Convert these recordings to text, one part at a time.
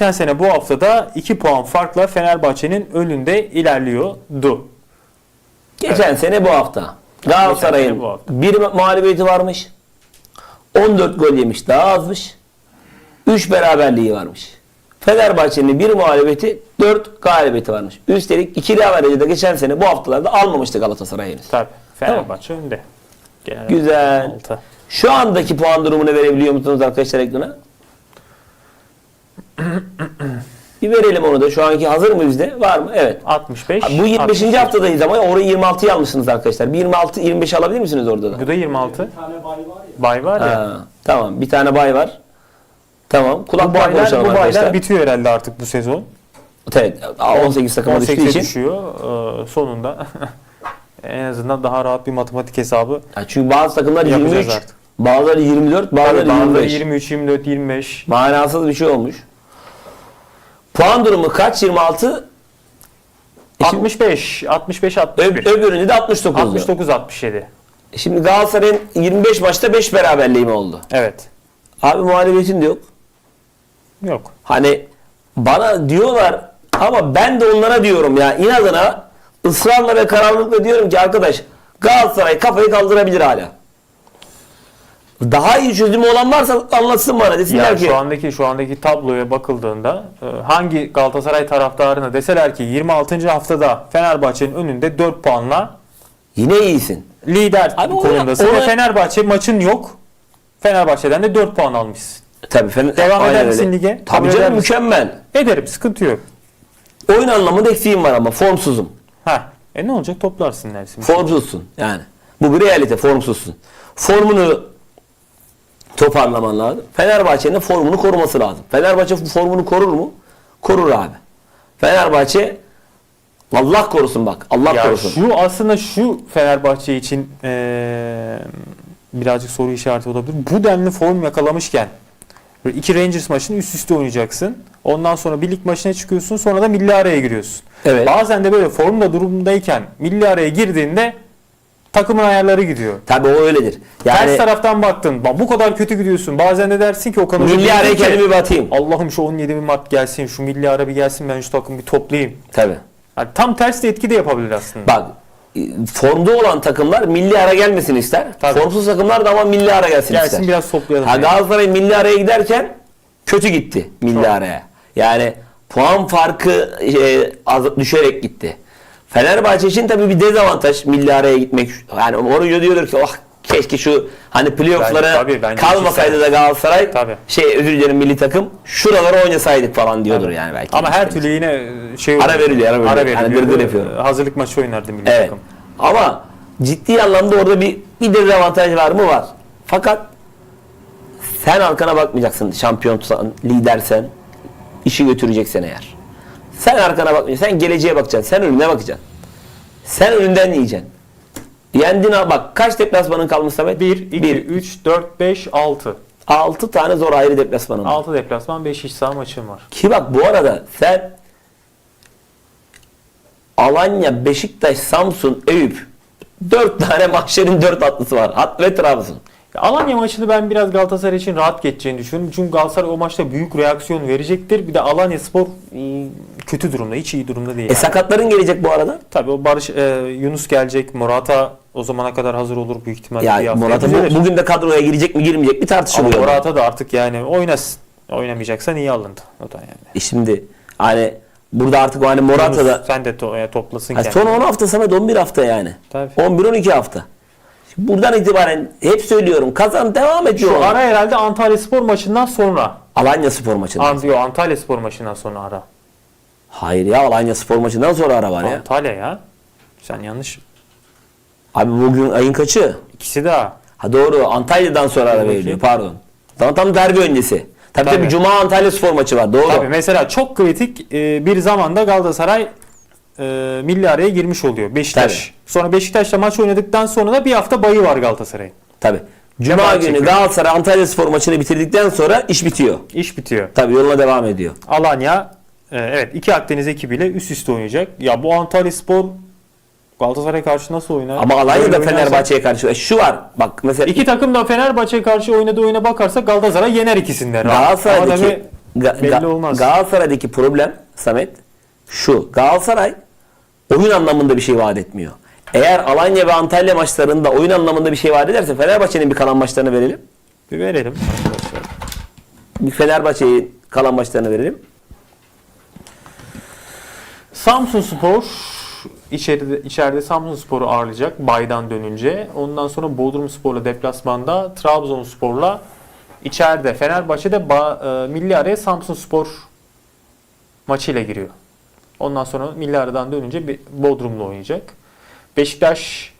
Geçen sene bu haftada 2 puan farkla Fenerbahçe'nin önünde ilerliyordu. Geçen sene bu hafta. Galatasaray'ın bir mağlubiyeti varmış. 14 gol yemiş daha azmış. 3 beraberliği varmış. Fenerbahçe'nin bir mağlubiyeti 4 galibiyeti varmış. Üstelik ikili averajı da geçen sene bu haftalarda almamıştı Galatasaray henüz. Tabii Fenerbahçe önde. Genel Güzel. altı. Şu andaki puan durumunu verebiliyor musunuz arkadaşlar ekrana? Bir verelim onu da. Şu anki hazır mı bizde? Var mı? Evet. 65. Abi bu 25. 65. haftadayız ama orayı 26'ya almışsınız arkadaşlar. Bir 26 25 alabilir misiniz orada da? Bu da 26. Bay var ya. Ha, tamam. Bir tane bay var. Tamam. Kulak Bu baylar, bu arkadaşlar. baylar bitiyor herhalde artık bu sezon. Evet. 18 takıma düştüğü 18'e için. düşüyor. Ee, sonunda en azından daha rahat bir matematik hesabı. Ya çünkü bazı takımlar Yapacağız 23, artık. bazıları 24, bazıları Bazıları 25. 23, 24, 25. Manasız bir şey olmuş. Puan durumu kaç? 26. E şimdi 65, 65, ö- 61. öbüründe de 69. 69, 67. Şimdi Galatasaray'ın 25 maçta 5 beraberliği mi oldu? Evet. Abi muhalefetin de yok. Yok. Hani bana diyorlar ama ben de onlara diyorum ya inadına ısrarla ve kararlılıkla diyorum ki arkadaş Galatasaray kafayı kaldırabilir hala. Daha iyi çözümü olan varsa anlatsın bana desinler Yani ki. şu andaki şu andaki tabloya bakıldığında e, hangi Galatasaray taraftarına deseler ki 26. haftada Fenerbahçe'nin önünde 4 puanla Yine iyisin. lider Abi ona- konumdasın ve ona- Fenerbahçe maçın yok. Fenerbahçe'den de 4 puan almışsın. Tabii Fener- Devam eder öyle. misin lige? Kabul Tabii eder canım mükemmel. Ederim sıkıntı yok. Oyun anlamında eksiğim var ama formsuzum. Ha. E ne olacak toplarsın dersin. Formsuzsun yani. Bu bir realite formsuzsun. Formunu toparlaman lazım. Fenerbahçe'nin formunu koruması lazım. Fenerbahçe formunu korur mu? Korur abi. Fenerbahçe Allah korusun bak. Allah Ya korusun. şu aslında şu Fenerbahçe için eee, birazcık soru işareti olabilir. Bu denli form yakalamışken böyle iki Rangers maçını üst üste oynayacaksın. Ondan sonra bir lig maçına çıkıyorsun. Sonra da milli araya giriyorsun. Evet. Bazen de böyle formda durumdayken milli araya girdiğinde takımın ayarları gidiyor. Tabii o öyledir. Ters Yani taraftan baktın. "Bak Bu kadar kötü gidiyorsun. Bazen de dersin ki Okan Hoca milli ki, kendimi batayım. Allah'ım şu 17 bin Mart gelsin. Şu milli ara bir gelsin. Ben şu takımı bir toplayayım. Tabii. Yani tam tersi de etki de yapabilir aslında. Bak e, formda olan takımlar milli ara gelmesin ister. Tabii. Formsuz takımlar da ama milli ara gelsin, Gelsin ister. biraz toplayalım. Ha yani. Galatasaray milli araya giderken kötü gitti milli Çok. araya. Yani puan farkı e, az, düşerek gitti. Fenerbahçe için tabii bir dezavantaj milli araya gitmek. Yani oraya diyordur ki oh keşke şu hani playoff'lara tabii, kalmasaydı da Galatasaray Tabii. şey özür dilerim milli takım şuralara oynasaydık falan diyordur yani belki. Ama her türlü yine şey Ara veriliyor, ara veriliyor. veriliyor. Hani gırgır yapıyorum. Hazırlık maçı oynardı milli Evet. takım. Ama ciddi anlamda orada bir bir dezavantaj var mı? Var. Fakat sen arkana bakmayacaksın şampiyonsan, lidersen, işi götüreceksen eğer. Sen arkana bakmayacaksın. Sen geleceğe bakacaksın. Sen önüne bakacaksın. Sen önünden yiyeceksin. Yendin ha bak kaç deplasmanın kalmış Samet? 1, 2, 3, 4, 5, 6. 6 tane zor ayrı deplasmanın var. 6 deplasman 5 iç saha maçım var. Ki bak bu arada sen Alanya, Beşiktaş, Samsun, Eyüp 4 tane mahşerin 4 atlısı var. Hat ve Trabzon. Ya Alanya maçını ben biraz Galatasaray için rahat geçeceğini düşünüyorum. Çünkü Galatasaray o maçta büyük reaksiyon verecektir. Bir de Alanya Spor e, kötü durumda. Hiç iyi durumda değil. E yani. sakatların gelecek bu arada. Tabii o Barış e, Yunus gelecek. Morata o zamana kadar hazır olur büyük ihtimalle. Ya Morata bu- bugün de kadroya girecek mi girmeyecek mi Ama tartışılıyor. Morata da artık yani oynasın. Oynamayacaksan iyi alındı. O da yani. E şimdi hani burada artık hani Morata da sen de to, e, toplasın Ha, kendini. son 10 hafta Samet 11 hafta yani. Tabii. 11-12 hafta. Buradan itibaren hep söylüyorum kazan devam ediyor. Şu ara herhalde Antalya Spor maçından sonra. Alanya Spor maçında. An, yo, Antalya Spor maçından sonra ara. Hayır ya Alanya Spor maçından sonra ara var ya. Antalya ya. Sen yanlış. Abi bugün ayın kaçı? İkisi daha. Ha doğru Antalya'dan sonra ara veriliyor pardon. Tam tam derbi öncesi. Tabii tabii, Tabii. Cuma Antalya Spor maçı var doğru. Tabii mesela çok kritik e, bir zamanda Galatasaray e, milli araya girmiş oluyor. Beşiktaş. Tabii. Sonra Beşiktaş'la maç oynadıktan sonra da bir hafta bayı var Galatasaray'ın. Tabii. Cuma Cuma günü çekiyor. Galatasaray Antalya Spor maçını bitirdikten sonra iş bitiyor. İş bitiyor. Tabii yoluna devam ediyor. Alanya e, evet iki Akdeniz ekibiyle üst üste oynayacak. Ya bu Antalya Spor Galatasaray karşı nasıl oynar? Ama Alanya da Fenerbahçe'ye karşı. E, Şu var bak mesela İki takım da Fenerbahçe karşı oynadığı oyuna bakarsak Galatasaray yener. Ama Galatasaray'daki Ga- Belli Ga- olmaz. Galatasaray'daki problem Samet şu. Galatasaray oyun anlamında bir şey vaat etmiyor. Eğer Alanya ve Antalya maçlarında oyun anlamında bir şey vaat ederse Fenerbahçe'nin bir kalan maçlarını verelim. Bir verelim arkadaşlar. Bir Fenerbahçe'nin kalan maçlarını verelim. Samsun Spor içeride, içeride Samsun Spor'u ağırlayacak baydan dönünce. Ondan sonra Bodrum Spor'la deplasmanda Trabzonspor'la içeride. Fenerbahçe'de ba- e, milli araya Samsun Spor maçıyla giriyor. Ondan sonra milli aradan dönünce bir Bodrum'la oynayacak. Beşiktaş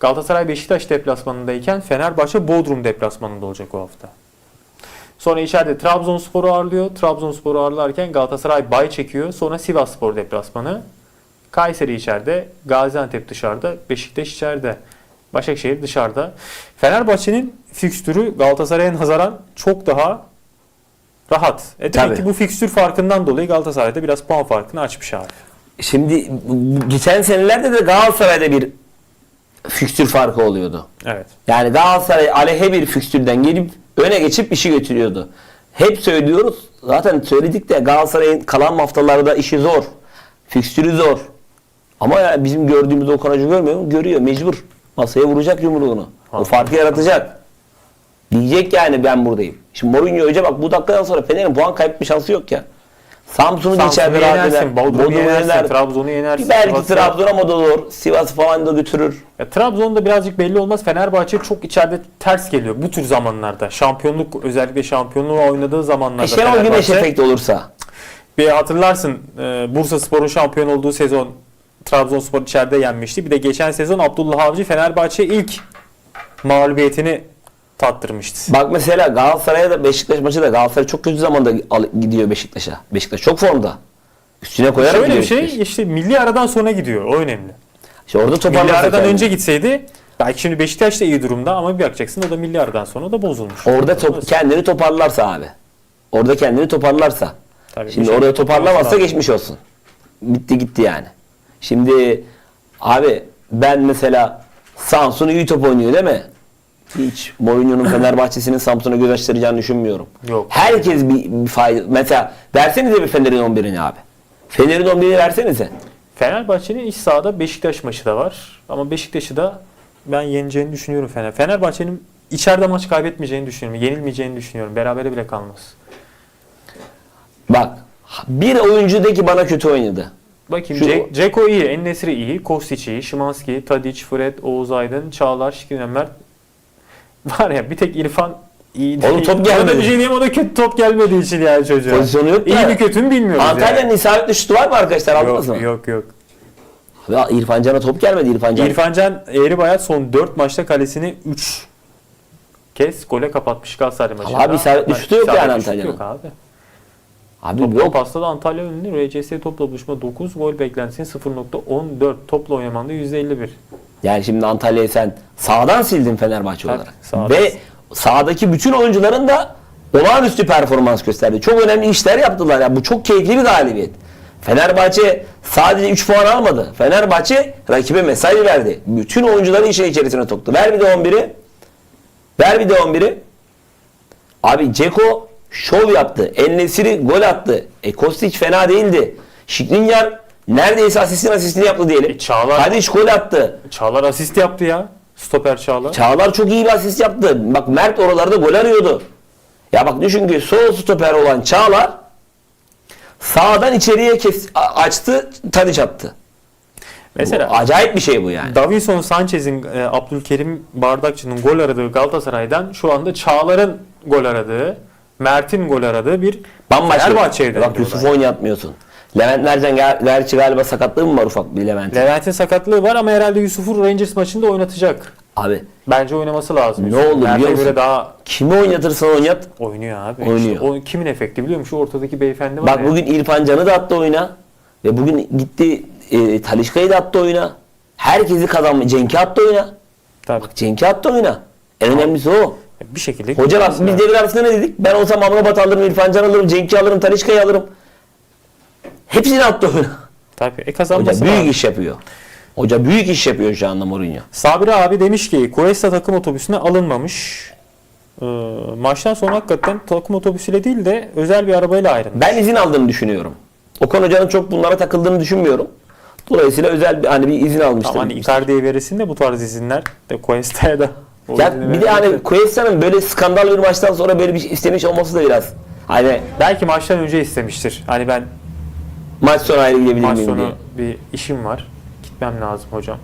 Galatasaray Beşiktaş deplasmanındayken Fenerbahçe Bodrum deplasmanında olacak o hafta. Sonra içeride Trabzonspor'u ağırlıyor. Trabzonspor'u ağırlarken Galatasaray bay çekiyor. Sonra Sivasspor deplasmanı. Kayseri içeride, Gaziantep dışarıda, Beşiktaş içeride, Başakşehir dışarıda. Fenerbahçe'nin fikstürü Galatasaray'a nazaran çok daha rahat. E demek Tabii. ki bu fikstür farkından dolayı Galatasaray'da biraz puan farkını açmış abi. Şimdi bu- geçen senelerde de Galatasaray'da bir fikstür farkı oluyordu. Evet. Yani Galatasaray aleyhe bir fikstürden gelip öne geçip işi götürüyordu. Hep söylüyoruz. Zaten söyledik de Galatasaray'ın kalan haftalarda işi zor. Fikstürü zor. Ama ya bizim gördüğümüz Okan Hoca görmüyor mu? Görüyor. Mecbur. Masaya vuracak yumruğunu. O farkı yaratacak. Diyecek yani ben buradayım. Şimdi Mourinho Hoca bak bu dakikadan sonra Fener'in puan kaybetme şansı yok ya. Samsun'u yenersin, eder. Bodrum'u yenersin, yener. Trabzon'u yenersin. Belki Trabzon'a da olur. Sivas falan da götürür. Ya, Trabzon'da birazcık belli olmaz. Fenerbahçe çok içeride ters geliyor bu tür zamanlarda. Şampiyonluk özellikle şampiyonluğu oynadığı zamanlarda. E Şenol Güneş efekti olursa. Bir hatırlarsın e, Bursa Spor'un şampiyon olduğu sezon Trabzonspor içeride yenmişti. Bir de geçen sezon Abdullah Avcı Fenerbahçe ilk mağlubiyetini tattırmıştı. Bak mesela Galatasaray'a da Beşiktaş maçı da Galatasaray çok kötü zamanda al- gidiyor Beşiktaş'a. Beşiktaş çok formda. Üstüne koyarak Şöyle gidiyor bir şey Beşiktaş. işte milli aradan sonra gidiyor. O önemli. İşte orada Milli aradan önce gitseydi belki şimdi Beşiktaş da iyi durumda ama bir bakacaksın o da milli aradan sonra o da bozulmuş. Orada top, kendini toparlarsa abi. Orada kendini toparlarsa. Tabii, Şimdi bir oraya şekilde toparlamazsa lazım. geçmiş olsun. Bitti gitti yani. Şimdi abi ben mesela Samsun iyi top oynuyor değil mi? Hiç Mourinho'nun Fenerbahçe'sinin Samsun'a göz açtıracağını düşünmüyorum. Yok. Herkes bir, bir fayda. Mesela versenize bir Fener'in 11'ini abi. Fener'in 11'ini versenize. Fenerbahçe'nin iç sahada Beşiktaş maçı da var. Ama Beşiktaş'ı da ben yeneceğini düşünüyorum Fener. Fenerbahçe'nin içeride maç kaybetmeyeceğini düşünüyorum. Yenilmeyeceğini düşünüyorum. Berabere bile kalmaz. Bak bir oyuncu de ki bana kötü oynadı. Bakayım Şu- Ce- Ceko iyi, Ennesri iyi, Kostić iyi, Şimanski, Tadic, Fred, Oğuz Aydın, Çağlar, Şikrin Mert. Var ya bir tek İrfan iyi Oğlum top gelmedi. bir şey diyeyim o da kötü top gelmediği için yani çocuğa. Pozisyonu yok İyi da. mi kötü mü bilmiyoruz Antalya'nın yani. isabetli şutu var mı arkadaşlar? Aldınız Yok, mı? yok yok. Ya İrfan Can'a top gelmedi İrfan Can. İrfan Can Eğribayat son 4 maçta kalesini 3 kez gole kapatmış Galatasaray maçında. Abi isabetli şutu yok yani Antalya'nın. Yok abi. Abi Toplam yok. pasta da Antalya önünde. RCS topla buluşma 9, gol beklentisinin 0.14. Topla oynamanda %51. Yani şimdi Antalya'yı sen sağdan sildin Fenerbahçe Tabii, olarak. sağdan. Ve sahadaki bütün oyuncuların da olağanüstü performans gösterdi. Çok önemli işler yaptılar. Yani bu çok keyifli bir galibiyet. Fenerbahçe sadece 3 puan almadı. Fenerbahçe rakibe mesaj verdi. Bütün oyuncuları işin içerisine soktu. Ver bir de 11'i. Ver bir de 11'i. Abi Ceko şov yaptı. El-Nesiri gol attı. E Kostić fena değildi. Şikrinyar neredeyse asistin asistini yaptı diyelim. E, Çağlar- Tadic gol attı. Çağlar asist yaptı ya. Stoper Çağlar. Çağlar çok iyi bir asist yaptı. Bak Mert oralarda gol arıyordu. Ya bak düşün ki sol stoper olan Çağlar sağdan içeriye kes, açtı, Tadic attı. Mesela Bu acayip bir şey bu yani. Davinson Sanchez'in e, Abdülkerim Bardakçı'nın gol aradığı Galatasaray'dan şu anda Çağlar'ın gol aradığı, Mert'in gol aradığı bir Bambaşka. Fenerbahçe'ye Bak Yusuf oynatmıyorsun. Levent Mercan ger- gerçi galiba sakatlığı mı var ufak bir Levent? Levent'in sakatlığı var ama herhalde Yusuf'u Rangers maçında oynatacak. Abi Bence oynaması lazım. Ne Yusuf. oldu Mert'e biliyor musun? göre daha kimi oynatırsan oynat. oynuyor abi. Oynuyor. İşte o kimin efekti biliyor musun? Şu ortadaki beyefendi var Bak ya. bugün İrfan Can'ı da attı oyuna. Ve bugün gitti e, Talişka'yı da attı oyuna. Herkesi kazanmış. Cenk'i attı oyuna. Tabii. Bak Cenk'i attı oyuna. En önemlisi o. Bir şekilde. Hoca bak biz devre arasında ne dedik? Ben olsam Amrabat alırım, İrfan Can alırım, Cenk'i alırım, Talişka'yı alırım. Hepsini attı oyuna. Tabii. E Hoca kazanması büyük lazım. iş yapıyor. Hoca büyük iş yapıyor şu anda Mourinho. Sabri abi demiş ki Cuesta takım otobüsüne alınmamış. e, maçtan sonra hakikaten takım otobüsüyle değil de özel bir arabayla ayrılmış. Ben izin aldığını düşünüyorum. Okan Hoca'nın çok bunlara takıldığını düşünmüyorum. Dolayısıyla özel bir hani bir izin almıştır. Ama hani Icardi'ye verirsin de bu tarz izinler de Cuesta'ya da. o ya bir de hani Cuesta'nın böyle skandal bir maçtan sonra böyle bir şey istemiş olması da biraz hani Belki maçtan önce istemiştir. Hani ben maç sonu ayrı gidebilir maç miyim sonu diye. bir işim var. Gitmem lazım hocam.